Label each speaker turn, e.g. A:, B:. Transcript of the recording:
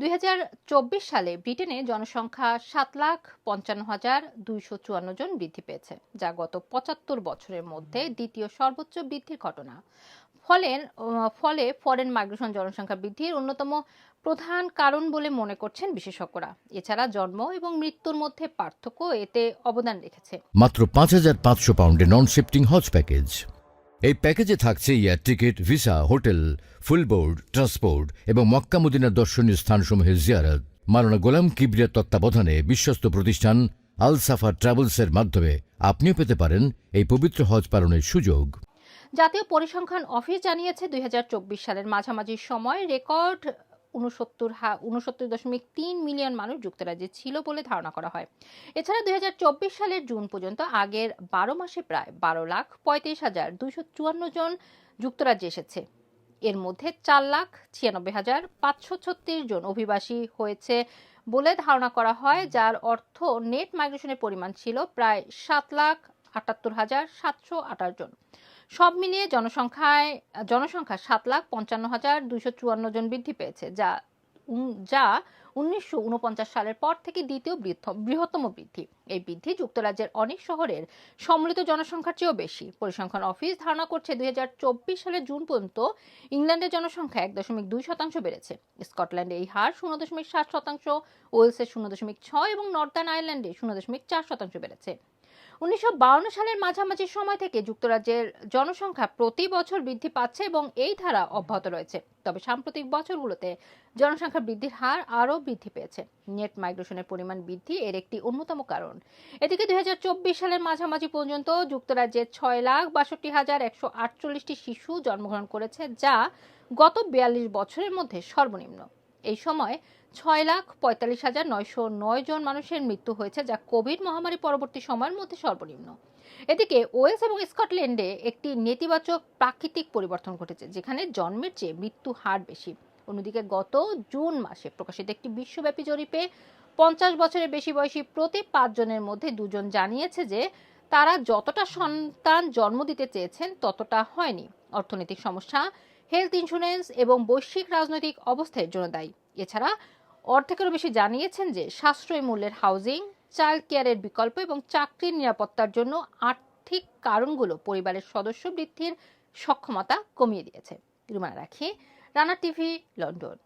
A: দু হাজার চব্বিশ সালে ব্রিটেনে জনসংখ্যা সাত লাখ পঞ্চান্ন হাজার দুইশো চুয়ান্ন জন বৃদ্ধি পেয়েছে, যা গত পঁচাত্তর বছরের মধ্যে দ্বিতীয় সর্বোচ্চ বৃদ্ধির ঘটনা। ফলে ফলে ফরেন মাইগ্রেশন জনসংখ্যা বৃদ্ধির অন্যতম প্রধান কারণ বলে মনে করছেন বিশেষজ্ঞরা। এছাড়া জন্ম এবং মৃত্যুর মধ্যে পার্থক্য এতে অবদান রেখেছে।
B: মাত্র পাঁচ হাজার পাঁচশো পাউন্ডে নন শিফটিং হজ প্যাকেজ এই প্যাকেজে থাকছে air ticket, visa, hotel full board transport এবং মক্কা মদিনার দর্শনীয় স্থানসমূহের জিয়ারত। মারানা গোলাম কিবরিয়ার তত্ত্বাবধানে বিশ্বস্ত প্রতিষ্ঠান আল সাফা ট্রাভেলসের মাধ্যমে আপনিও পেতে পারেন এই পবিত্র হজ পালনের সুযোগ।
A: জাতীয় পরিসংখ্যান অফিস জানিয়েছে দুই হাজার চব্বিশ সালের মাঝামাঝি সময় রেকর্ড উনসত্তর উনসত্তর দশমিক তিন মিলিয়ন মানুষ যুক্তরাজ্যে ছিল বলে ধারণা করা হয়। এছাড়া দু হাজার চব্বিশ সালের জুন পর্যন্ত আগের বারো মাসে প্রায় বারো লাখ পঁয়ত্রিশ হাজার দুইশো চুয়ান্ন জন যুক্তরাজ্যে এসেছে। এর মধ্যে চার লাখ ছিয়ানব্বই হাজার পাঁচশো ছত্রিশ জন অভিবাসী হয়েছে বলে ধারণা করা হয়, যার অর্থ নেট মাইগ্রেশনের পরিমাণ ছিল প্রায় সাত লাখ আটাত্তর হাজার সাতশো আঠাশ জন। সব মিলিয়ে জনসংখ্যায়, জনসংখ্যা সাত লাখ পঞ্চান্ন হাজার দুইশো চুয়ান্ন জন বৃদ্ধি পেয়েছে, যা যা উনিশশো উনপঞ্চাশ সালের পর থেকে দ্বিতীয় বৃহত্তম- বৃদ্ধি। এই বৃদ্ধি যুক্তরাজ্যের অনেক শহরের সম্মিলিত জনসংখ্যার চেয়েও বেশি। পরিসংখ্যান অফিস ধারণা করছে দুই হাজার চব্বিশ সালের জুন পর্যন্ত ইংল্যান্ডের জনসংখ্যা এক দশমিক দুই শতাংশ বেড়েছে। স্কটল্যান্ডে এই হার শূন্য দশমিক সাত শতাংশ ওয়েলসের শূন্য দশমিক ছয় এবং নর্দার্ন আয়ারল্যান্ডে শূন্য দশমিক চার শতাংশ বেড়েছে। উনিশশো সালের মাঝামাঝি সময় থেকে যুক্তরাজ্যের জনসংখ্যা প্রতি বছর বৃদ্ধি পাচ্ছে এবং এই ধারা অব্যাহত রয়েছে। তবে সাম্প্রতিক বছরগুলোতে জনসংখ্যা বৃদ্ধির হার আরও বৃদ্ধি পেয়েছে। নেট মাইগ্রেশনের পরিমাণ বৃদ্ধি এর একটি অন্যতম কারণ। এদিকে দুই হাজার চব্বিশ সালের মাঝামাঝি পর্যন্ত যুক্তরাজ্যে ছয় লাখ বাষট্টি হাজার একশো আটচল্লিশটি শিশু জন্মগ্রহণ করেছে, যা গত বিয়াল্লিশ বছরের মধ্যে সর্বনিম্ন। এই সময় ছয় লাখ পঁয়তাল্লিশ হাজার নয়শো নয় জন মানুষের মৃত্যু হয়েছে যা কোভিড মহামারী পরবর্তী সময়ের মধ্যে সর্বনিম্ন। এদিকে ওয়েলস এবং স্কটল্যান্ডে একটি নেতিবাচক প্রাকৃতিক পরিবর্তন ঘটেছে, যেখানে জন্মের চেয়ে মৃত্যু হার বেশি। অন্যদিকে গত জুন মাসে প্রকাশিত একটি বিশ্বব্যাপী জরিপে পঞ্চাশ বছরের বেশি বয়সী প্রতি পাঁচজনের মধ্যে দুজন জানিয়েছে যে তারা যতটা সন্তান জন্ম দিতে চেয়েছেন ততটা হয়নি। অর্থনৈতিক সমস্যা হেলথ ইন্স্যুরেন্স এবং বৈশ্বিক রাজনৈতিক অবস্থার জন্য দায়ী। এছাড়া অর্ধেকেরও বেশি জানিয়েছেন যে সাশ্রয়ী মূল্যের হাউজিং চাইল্ড কেয়ারের বিকল্প এবং চাকরির নিরাপত্তার জন্য আর্থিক কারণগুলো পরিবারের সদস্য বৃদ্ধির সক্ষমতা কমিয়ে দিয়েছে। রুমানা রাখি, রানা টিভি, লন্ডন।